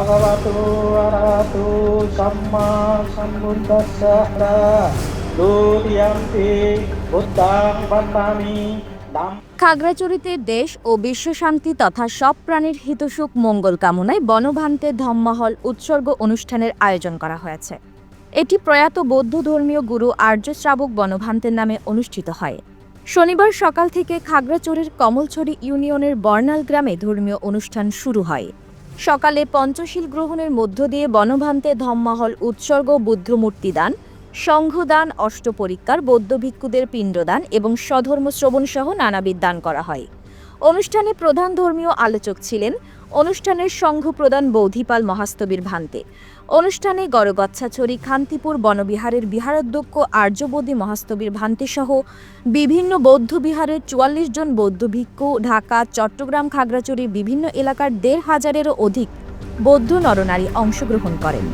ভগবতো আরাতো সাম্মা সম্বুদ্ধস্য বন্দামি খাগড়াচড়িতে দেশ ও বিশ্ব শান্তি তথা সব প্রাণীর হিতসুখ মঙ্গল কামনায় বনভান্তে ধম্মহল উৎসর্গ অনুষ্ঠানের আয়োজন করা হয়েছে। এটি প্রয়াত বৌদ্ধ ধর্মীয় গুরু আর্য শ্রাবক বনভান্তের নামে অনুষ্ঠিত হয়। শনিবার সকাল থেকে খাগড়াচড়ির কমলছড়ি ইউনিয়নের বর্নাল গ্রামে ধর্মীয় অনুষ্ঠান শুরু হয়। সকালে পঞ্চশীল গ্রহণের মধ্য দিয়ে বনভান্তে ধম্মহল উৎসর্গ বুদ্ধমূর্তি দান সংঘদান অষ্টপরীক্ষার বৌদ্ধ ভিক্ষুদের পিণ্ডদান এবং স্বধর্ম শ্রবণসহ নানাবিদ দান করা হয়। অনুষ্ঠানে প্রধান ধর্মীয় আলোচক ছিলেন অনুষ্ঠানের সংঘ প্রধান বৌধিপাল মহাস্তবীর ভান্তে। অনুষ্ঠানে গড়গচ্ছাছড়ি খান্তিপুর বনবিহারের বিহারাধ্যক্ষ আর্যবোধী মহাস্তবীর ভান্তিসহ বিভিন্ন বৌদ্ধ বিহারের চুয়াল্লিশ জন বৌদ্ধ ভিক্ষু, ঢাকা, চট্টগ্রাম খাগড়াছড়ির বিভিন্ন এলাকার দেড় হাজারেরও অধিক বৌদ্ধ নরনারী অংশগ্রহণ করেন।